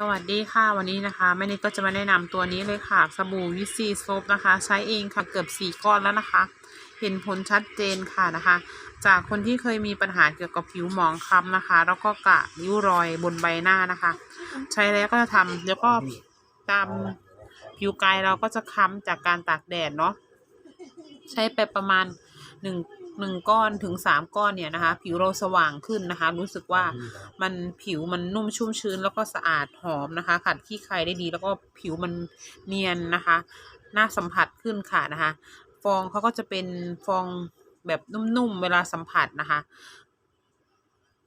สวัสดีค่ะวันนี้นะคะแม่นิดก็จะมาแนะนำตัวนี้เลยค่ะสบู่วิซีโซฟนะคะ ใช้เองค่ะเกือบสี่ก้อนแล้วนะคะ เห็นผลชัดเจนค่ะนะคะ จากคนที่เคยมีปัญหาเกี่ยวกับผิวหมองคล้ำนะคะ แล้วก็กระริ้วรอยบนใบหน้านะคะ ใช้แล้วก็จะทำแล้วก็ตามผิวกายเราก็จะคล้ำจากการตากแดดเนาะใช้ไปประมาณหนึ่ง หนึ่งก้อนถึงสามก้อนเนี่ยนะคะ ผิวเราสว่างขึ้นนะคะ รู้สึกว่ามันผิวมันนุ่มชุ่มชื้นแล้วก็สะอาดหอมนะคะ ขัดขี้ใครได้ดี แล้วก็ผิวมันเนียนนะคะ น่าสัมผัสขึ้นค่ะนะคะ ฟองเขาก็จะเป็นฟองแบบนุ่มๆเวลาสัมผัสนะคะ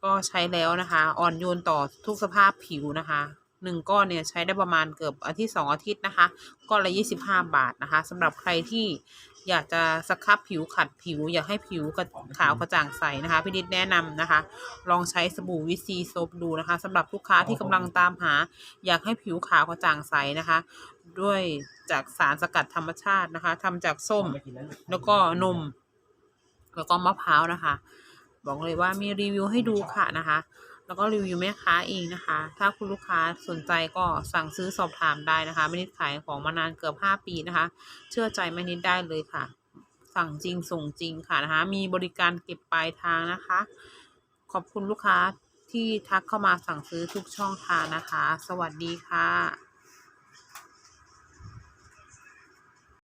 ก็ใช้แล้วนะคะ อ่อนโยนต่อทุกสภาพผิวนะคะหนึ่งก้อนเนี่ยใช้ได้ประมาณเกือบอาทิตย์สองอาทิตย์นะคะก้อนละยี่สิบห้าบาทนะคะสำหรับใครที่ อยากจะสครับผิวขัดผิว อยากให้ผิวขาวกระจ่างใสนะคะพี่ดิดแนะนำนะคะ ลองใช้สบู่วิซีโซฟดูนะคะสำหรับลูกค้าที่กำลังตามหา อยากให้ผิวขาวกระจ่างใสนะคะ ด้วยจากสารสกัดธรรมชาตินะคะทำจากส้มแล้วก็นมแล้วก็มะพร้าวนะคะ บอกเลยว่ามีรีวิวให้ดูค่ะนะคะ แล้วก็รีวิวแม่ค้าเองนะคะ ถ้าคุณลูกค้าสนใจก็สั่งซื้อสอบถามได้นะคะแม่นิดขายของมานานเกือบ 5 ปีนะคะ เชื่อใจแม่นิดได้เลยค่ะ สั่งจริงส่งจริงค่ะนะคะ มีบริการเก็บปลายทางนะคะ ขอบคุณลูกค้าที่ทักเข้ามาสั่งซื้อทุกช่องทางนะคะ สวัสดีค่ะ